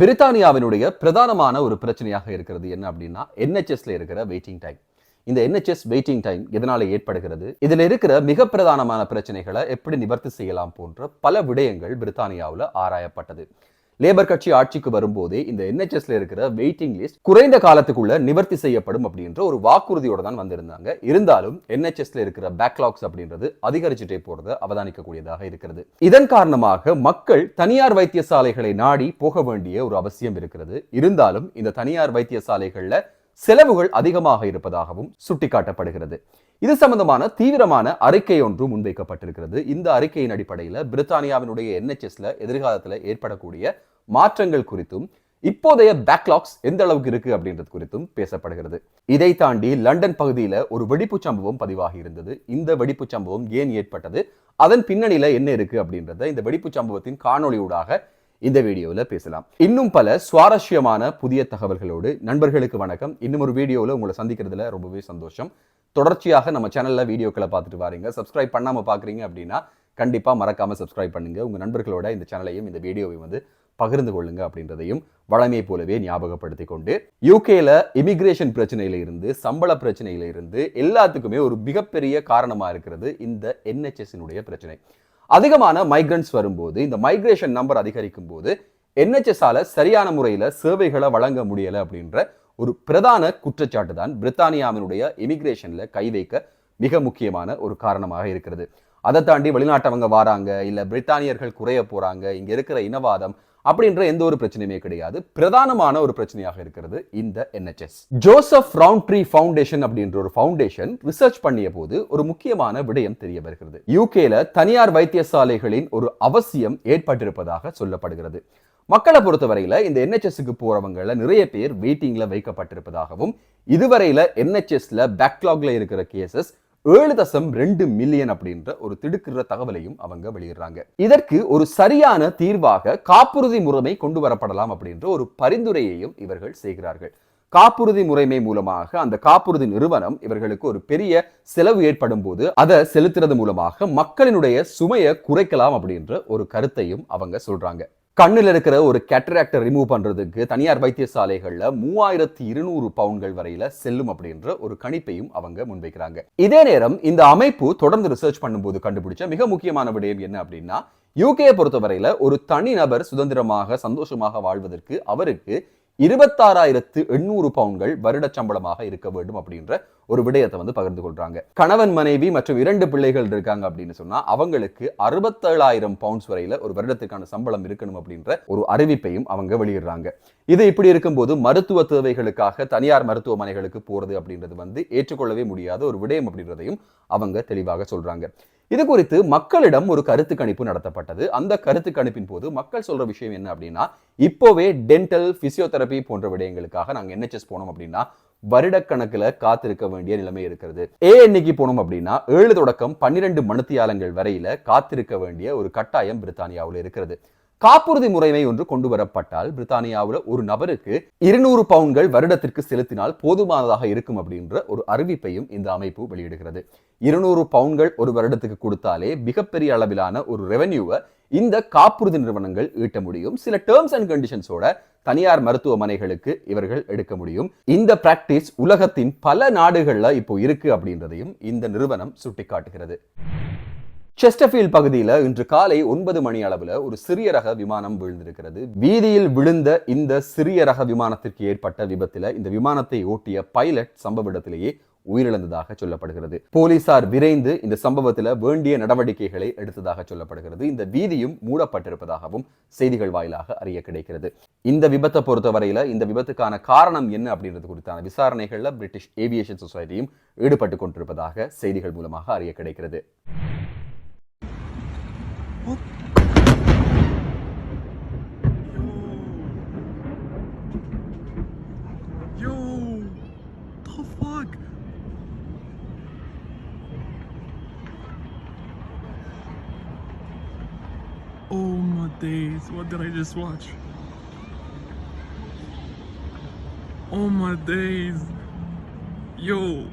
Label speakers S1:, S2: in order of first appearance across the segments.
S1: பிரித்தானியாவினுடைய பிரதானமான ஒரு பிரச்சனையாக இருக்கிறது என்ன அப்படின்னா என்ஹெச்எஸ்ல இருக்கிற வெயிட்டிங் டைம் இந்த என்ஹெச்எஸ் வெயிட்டிங் டைம் எதனால ஏற்படுகிறது? இதில் இருக்கிற மிக பிரதானமான பிரச்சனைகளை எப்படி நிவர்த்தி செய்யலாம் போன்ற பல விடயங்கள் பிரித்தானியாவில் ஆராயப்பட்டது. லேபர் கட்சி ஆட்சிக்கு வரும்போதே இந்த என்ஹெச்எஸ்ல இருக்கிற வெயிட்டிங் லிஸ்ட் குறைந்த காலத்துக்குள்ள நிவர்த்தி செய்யப்படும் அப்படின்ற ஒரு வாக்குறுதியோட தான் வந்திருந்தாங்க. இருந்தாலும் என்ஹெச்எஸ்ல இருக்கிற பேக்லாக்ஸ் அப்படின்றது அதிகரிச்சுட்டே போறத அவதானிக்கக்கூடியதாக இருக்கிறது. இதன் காரணமாக மக்கள் தனியார் வைத்தியசாலைகளை நாடி போக வேண்டிய ஒரு அவசியம் இருக்கிறது. இருந்தாலும் இந்த தனியார் வைத்தியசாலைகள்ல செலவுகள் அதிகமாக இருப்பதாகவும் சுட்டிக்காட்டப்படுகிறது. இது சம்பந்தமான தீவிரமான அறிக்கை ஒன்று முன்வைக்கப்பட்டிருக்கிறது. இந்த அறிக்கையின் அடிப்படையில் பிரித்தானியாவினுடைய என்ஹெச்எஸ்ல எதிர்காலத்தில் ஏற்படக்கூடிய மாற்றங்கள் குறித்தும் இப்போதைய பேக்லாக்ஸ் எந்த அளவுக்கு இருக்கு அப்படின்றது குறித்தும் பேசப்படுகிறது. இதை தாண்டி லண்டன் பகுதியில் ஒரு வெடிப்பு சம்பவம் பதிவாகி இருந்தது. இந்த வெடிப்பு சம்பவம் ஏன் ஏற்பட்டது? அதன் பின்னணியில என்ன இருக்கு அப்படின்றத இந்த வெடிப்பு சம்பவத்தின் காணொளியூடாக இந்த வீடியோவில் பேசலாம். இன்னும் பல சுவாரஸ்யமான புதிய தகவல்களோடு நண்பர்களுக்கு வணக்கம். இன்னும் ஒரு வீடியோவில் உங்களை சந்திக்கிறதுல ரொம்பவே சந்தோஷம். தொடர்ச்சியாக நம்ம சேனலில் வீடியோக்களை பார்த்துட்டு வரீங்க. சப்ஸ்கிரைப் பண்ணாமல் பார்க்குறீங்க அப்படின்னா கண்டிப்பா மறக்காமல் சப்ஸ்கிரைப் பண்ணுங்க. உங்கள் நண்பர்களோட இந்த சேனலையும் இந்த வீடியோவையும் வந்து பகிர்ந்து கொள்ளுங்க அப்படின்றதையும் வழமையை போலவே ஞாபகப்படுத்தி கொண்டு யூகேல இமிகிரேஷன் பிரச்சனையில இருந்து சம்பள பிரச்சனையில இருந்து எல்லாத்துக்குமே ஒரு மிகப்பெரிய காரணமா இருக்கிறது இந்த என்ஹெச்எஸ்னுடைய பிரச்சனை. அதிகமான மைக்ரன்ஸ் வரும்போது இந்த மைக்ரேஷன் நம்பர் அதிகரிக்கும் போது என்ஹெச்எஸ் ஆல சரியான முறையில சேவைகளை வழங்க முடியல அப்படின்ற ஒரு பிரதான குற்றச்சாட்டு தான் பிரித்தானியாவினுடைய இமிக்ரேஷன்ல கை வைக்க மிக முக்கியமான ஒரு காரணமாக இருக்கிறது. அதை தாண்டி வெளிநாட்டவங்க வராங்க இல்ல பிரித்தானியர்கள் குறைய போறாங்க இங்க இருக்கிற இனவாதம் அப்படின்ற எந்த ஒரு பிரச்சனையுமே கிடையாது. பிரதானமான ஒரு பிரச்சனையாக இருக்கிறது இந்த என்ஹெச்எஸ் ஜோசப் ரவுண்ட்ரி ஃபவுண்டேஷன் அப்படின்ற ஒரு ஃபவுண்டேஷன் ரிசர்ச் பண்ணிய போது ஒரு முக்கியமான விடயம் தெரிய வருகிறது. யூகேல தனியார் வைத்தியசாலைகளின் ஒரு அவசியம் ஏற்பட்டிருப்பதாக சொல்லப்படுகிறது. மக்களை பொறுத்தவரையில இந்த என்ஹெச்எஸ்க்கு போறவங்கள நிறைய பேர் வெயிட்டிங்ல வைக்கப்பட்டிருப்பதாகவும் இதுவரையில என்ஹெச்எஸ்ல பேக்லாக்ல இருக்கிற கேசஸ் ஏழு தசம் ரெண்டு மில்லியன் அப்படின்ற ஒரு திடுக்கிற தகவலையும் அவங்க வெளியிடுறாங்க. இதற்கு ஒரு சரியான தீர்வாக காப்புறுதி முறைமை கொண்டு வரப்படலாம் அப்படின்ற ஒரு பரிந்துரையையும் இவர்கள் செய்கிறார்கள். காப்புறுதி முறைமை மூலமாக அந்த காப்புறுதி நிறுவனம் இவர்களுக்கு ஒரு பெரிய செலவு ஏற்படும் போது அதை செலுத்துறது மூலமாக மக்களினுடைய சுமையை குறைக்கலாம் அப்படின்ற ஒரு கருத்தையும் அவங்க சொல்றாங்க. கண்ணில் இருக்கிற ஒரு கேட்டராக்டர் ரிமூவ் பண்றதுக்கு தனியார் வைத்தியசாலைகள்ல மூவாயிரத்தி இருநூறு பவுன்கள் வரையில செல்லும் அப்படின்ற ஒரு கணிப்பையும் அவங்க முன்வைக்கிறாங்க. இதே நேரம் இந்த அமைப்பு தொடர்ந்து ரிசர்ச் பண்ணும்போது கண்டுபிடிச்ச மிக முக்கியமான விடயம் என்ன அப்படின்னா யூகேயை பொறுத்தவரையில ஒரு தனிநபர் சுதந்திரமாக சந்தோஷமாக வாழ்வதற்கு அவருக்கு இருபத்தாறாயிரத்து எண்ணூறு பவுன்கள் வருட சம்பளமாக இருக்க வேண்டும் அப்படின்ற ஒரு விடயத்தை வந்து பகிர்ந்து கொள்றாங்க. கணவன் மனைவி மற்றும் இரண்டு பிள்ளைகள் இருக்காங்க அப்படின்னு சொன்னா அவங்களுக்கு அறுபத்தேழாயிரம் பவுண்ட்ஸ் வரையில ஒரு வருடத்துக்கான சம்பளம் இருக்கணும் அப்படின்ற ஒரு அறிவிப்பையும் அவங்க வெளியிடுறாங்க. இது இப்படி இருக்கும்போது மருத்துவ தேவைகளுக்காக தனியார் மருத்துவமனைகளுக்கு போறது அப்படின்றது வந்து ஏற்றுக்கொள்ளவே முடியாத ஒரு விடயம் அப்படின்றதையும் அவங்க தெளிவாக சொல்றாங்க. இது குறித்து மக்களிடம் ஒரு கருத்து கணிப்பு நடத்தப்பட்டது. அந்த கருத்து கணிப்பின் போது மக்கள் சொல்ற விஷயம் என்ன அப்படின்னா இப்போவே டென்டல் பிசியோதெரபி போன்ற விடயங்களுக்காக நாங்க என்ஹெச்எஸ் போனோம் அப்படின்னா வருடக்கணக்கில் காத்திருக்க வேண்டிய நிலைமை இருக்கிறது. ஏ எண்ணிக்கை போனோம் அப்படின்னா ஏழு தொடக்கம் பன்னிரண்டு மணித்தியாலங்கள் வரையில காத்திருக்க வேண்டிய ஒரு கட்டாயம் பிரித்தானியாவில் இருக்கிறது. காப்புறுதி முறைமை ஒன்று கொண்டு வரப்பட்டால் பிரித்தானியாவில் ஒரு நபருக்கு இருநூறு பவுன்கள் வருடத்திற்கு செலுத்தினால் போதுமானதாக இருக்கும் அப்படின்ற ஒரு அறிவிப்பையும் இந்த அமைப்பு வெளியிடுகிறது. இருநூறு பவுன்கள் ஒரு வருடத்துக்கு கொடுத்தாலே மிகப்பெரிய அளவிலான ஒரு ரெவென்யூவை இந்த காப்புறுதி நிறுவனங்கள் ஈட்ட முடியும். சில டேர்ம்ஸ் அண்ட் கண்டிஷன்ஸோட தனியார் மருத்துவமனைகளுக்கு இவர்கள் எடுக்க முடியும். இந்த பிராக்டிஸ் உலகத்தின் பல நாடுகள்ல இப்போ இருக்கு அப்படின்றதையும் இந்த நிறுவனம் சுட்டிக்காட்டுகிறது. செஸ்டபீல் பகுதியில் இன்று காலை ஒன்பது மணி அளவில் ஒரு சிறிய ரக விமானம் விழுந்திருக்கிறது. வீதியில் விழுந்த இந்த சிறிய ரக விமானத்திற்கு ஏற்பட்ட விபத்தில் இந்த விமானத்தை ஓட்டிய பைலட் சம்பவ இடத்திலேயே உயிரிழந்ததாக சொல்லப்படுகிறது. போலீசார் விரைந்து இந்த சம்பவத்தில் வேண்டிய நடவடிக்கைகளை எடுத்ததாக சொல்லப்படுகிறது. இந்த வீதியும் மூடப்பட்டிருப்பதாகவும் செய்திகள் வாயிலாக அறிய கிடைக்கிறது. இந்த விபத்தை பொறுத்தவரையில இந்த விபத்துக்கான காரணம் என்ன அப்படின்றது குறித்தான விசாரணைகள்ல பிரிட்டிஷ் ஏவியேஷன் சொசைட்டியும் ஈடுபட்டு கொண்டிருப்பதாக செய்திகள் மூலமாக அறிய கிடைக்கிறது
S2: Yo! The fuck? Oh days, what did I just watch? Oh my days. Yo.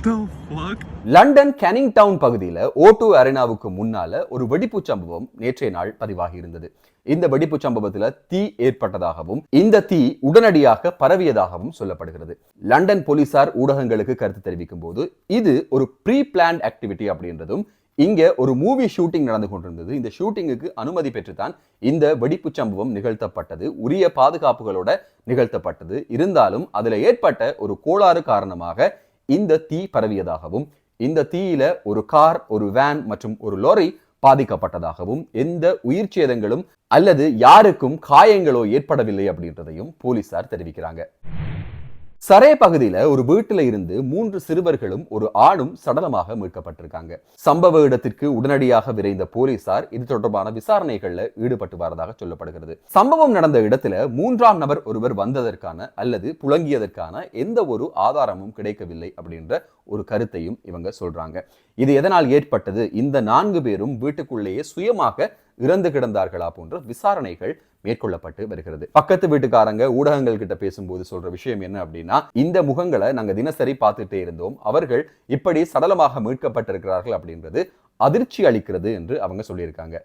S2: the fuck?
S1: London Canning Town பகுதியில் ஓட்டு அரினாவுக்கு முன்னால ஒரு வெடிப்பு சம்பவம் நேற்றைய நாள் பதிவாகி இருந்தது இந்த வெடிப்பு சம்பவத்தில் தீ ஏற்பட்டதாகவும் இந்த தீ உடனடியாக பரவியதாகவும் சொல்லப்படுகிறது லண்டன் போலீசார் ஊடகங்களுக்கு கருத்து தெரிவிக்கும் போது இது ஒரு ப்ரீ பிளான் ஆக்டிவிட்டி அப்படின்றதும் இங்கே ஒரு மூவி ஷூட்டிங் நடந்து கொண்டிருந்தது. இந்த ஷூட்டிங்குக்கு அனுமதி பெற்றுத்தான் இந்த வெடிப்பு சம்பவம் நிகழ்த்தப்பட்டது. உரிய பாதுகாப்புகளோட நிகழ்த்தப்பட்டது. இருந்தாலும் அதுல ஏற்பட்ட ஒரு கோளாறு காரணமாக இந்த தீ பரவியதாகவும் இந்த தீயில ஒரு கார் ஒரு வேன் மற்றும் ஒரு லாரி பாதிக்கப்பட்டதாகவும் எந்த உயிர் சேதங்களும் அல்லது யாருக்கும் காயங்களோ ஏற்படவில்லை அப்படின்றதையும் போலீசார் தெரிவிக்கிறாங்க. சரே பகுதியில ஒரு வீட்டில இருந்து மூன்று சிறுவர்களும் ஒரு ஆணும் சடலமாக மீட்கப்பட்டிருக்காங்க. சம்பவ இடத்திற்கு உடனடியாக விரைந்த போலீசார் இது தொடர்பான விசாரணைகள்ல ஈடுபட்டு வரதாக சொல்லப்படுகிறது. சம்பவம் நடந்த இடத்துல மூன்றாம் நபர் ஒருவர் வந்ததற்கான அல்லது புழங்கியதற்கான எந்த ஒரு ஆதாரமும் கிடைக்கவில்லை அப்படின்ற ஒரு கருத்தையும் இவங்க சொல்றாங்க. இது எதனால் ஏற்பட்டது? இந்த நான்கு பேரும் வீட்டுக்குள்ளேயே சுயமாக இறந்து கிடந்தார்களா போன்ற விசாரணைகள் மேற்கொள்ளப்பட்டு வருகிறது. பக்கத்து வீட்டுக்காரங்க ஊடகங்கள் கிட்ட பேசும்போது சொல்ற விஷயம் என்ன அப்படின்னா இந்த முகங்களை நாங்க தினசரி பார்த்துட்டே இருந்தோம். அவர்கள் இப்படி சடலமாக மீட்கப்பட்டிருக்கிறார்கள் அப்படின்றது அதிர்ச்சி அளிக்கிறது என்று அவங்க சொல்லியிருக்காங்க.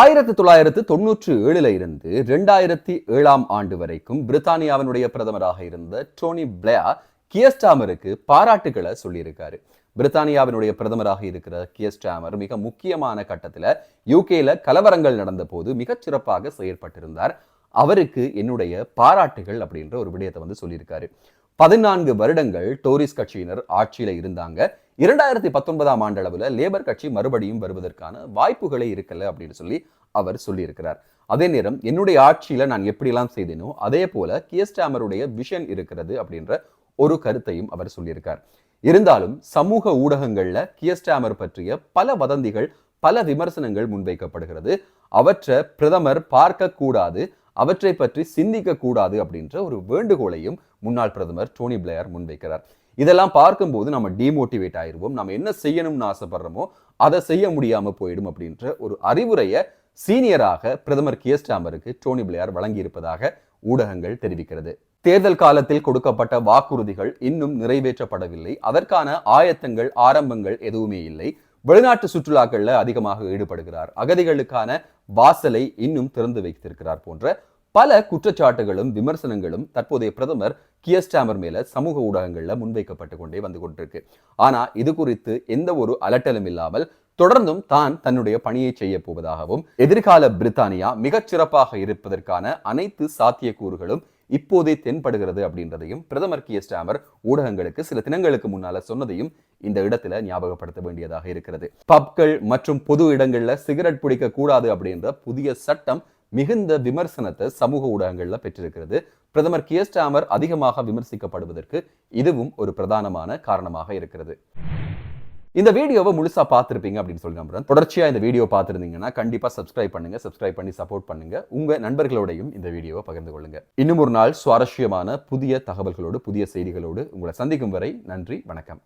S1: ஆயிரத்தி தொள்ளாயிரத்து தொன்னூற்று ஏழுல இருந்து ரெண்டாயிரத்தி ஏழாம் ஆண்டு வரைக்கும் பிரித்தானியாவினுடைய பிரதமராக இருந்த டோனி பிளேயா கியஸ்டாமருக்கு பாராட்டுகளை சொல்லியிருக்காரு. பிரித்தானியாவினுடைய பிரதமராக இருக்கிற கியஸ்டாமர் மிக முக்கியமான கட்டத்தில் யூகேல கலவரங்கள் நடந்த போது மிகச் சிறப்பாக செயற்பட்டிருந்தார். அவருக்கு என்னுடைய பாராட்டுகள் அப்படின்ற ஒரு விடயத்தை வந்து சொல்லியிருக்காரு. பதினான்கு வருடங்கள் டோரிஸ் கட்சியினர் ஆட்சியில் இருந்தாங்க. இரண்டாயிரத்தி பத்தொன்பதாம் ஆண்டளவுல லேபர் கட்சி மறுபடியும் வருவதற்கான வாய்ப்புகளே இருக்கல அப்படின்னு சொல்லி அவர் சொல்லியிருக்கிறார். அதே நேரம் என்னுடைய ஆட்சியில நான் எப்படிலாம் செய்தேனோ அதே போல கியஸ்டாமருடைய விஷன் இருக்கிறது அப்படின்ற ஒரு கருத்தையும் அவர் சொல்லியிருக்கார். இருந்தாலும் சமூக ஊடகங்கள்ல கியஸ்டாமர் பற்றிய பல வதந்திகள் பல விமர்சனங்கள் முன்வைக்கப்படுகிறது. அவற்றை பிரதமர் பார்க்கக்கூடாது அவற்றை பற்றி சிந்திக்க கூடாது அப்படின்ற ஒரு வேண்டுகோளையும் முன்னாள் பிரதமர் டோனி பிளேயர் முன்வைக்கிறார். இதெல்லாம் பார்க்கும்போது நம்ம டிமோட்டிவேட் ஆயிடுவோம் நம்ம என்ன செய்யணும்னு ஆசைப்படுறோமோ அதை செய்ய முடியாமல் போயிடும் அப்படின்ற ஒரு அறிவுரையை சீனியராக பிரதமர் கியஸ்டாமருக்கு டோனி பிளேயர் வழங்கியிருப்பதாக ஊடகங்கள் தெரிவிக்கிறது. தேர்தல் காலத்தில் கொடுக்கப்பட்ட வாக்குறுதிகள் இன்னும் நிறைவேற்றப்படவில்லை. அதற்கான ஆயத்தங்கள் ஆரம்பங்கள் எதுவுமே இல்லை. வெளிநாட்டு சுற்றுலாக்கள்ல அதிகமாக ஈடுபடுகிறார். அகதிகளுக்கான வாசலை இன்னும் திறந்து வைத்திருக்கிறார் போன்ற பல குற்றச்சாட்டுகளும் விமர்சனங்களும் தற்போதைய பிரதமர் கியஸ்டாமர் மேல சமூக ஊடகங்கள்ல முன்வைக்கப்பட்டு கொண்டே வந்து கொண்டிருக்கு. ஆனா இது குறித்து எந்த ஒரு அலட்டலும் இல்லாமல் தொடர்ந்தும் தான் தன்னுடைய பணியை செய்ய போவதாகவும் எதிர்கால பிரித்தானியா மிகச் சிறப்பாக இருப்பதற்கான அனைத்து சாத்தியக்கூறுகளும் இப்போதே தென்படுகிறது அப்படின்றதையும் பிரதமர் கிய ஸ்டாமர் ஊடகங்களுக்கு சில தினங்களுக்கு முன்னால சொன்னதையும் இந்த இடத்துல ஞாபகப்படுத்த வேண்டியதாக இருக்கிறது. பப்கள் மற்றும் பொது இடங்கள்ல சிகரெட் பிடிக்க கூடாது அப்படின்ற புதிய சட்டம் மிகுந்த விமர்சனத்தை சமூக ஊடகங்கள்ல பெற்றிருக்கிறது. பிரதமர் கியஸ்டாமர் அதிகமாக விமர்சிக்கப்படுவதற்கு இதுவும் ஒரு பிரதானமான காரணமாக இருக்கிறது. இந்த வீடியோவை முழுசா பார்த்துருப்பீங்க அப்படின்னு சொல்லி நம்புறேன். தொடர்ச்சியா இந்த வீடியோ பார்த்துருந்தீங்கன்னா கண்டிப்பா சப்ஸ்கிரைப் பண்ணுங்க. சப்ஸ்கிரைப் பண்ணி சப்போர்ட் பண்ணுங்க. உங்க நண்பர்களோடையும் இந்த வீடியோவை பகிர்ந்து கொள்ளுங்க. இன்னும் ஒரு நாள் சுவாரஸ்யமான புதிய தகவல்களோடு புதிய செய்திகளோடு உங்களை சந்திக்கும் வரை நன்றி வணக்கம்.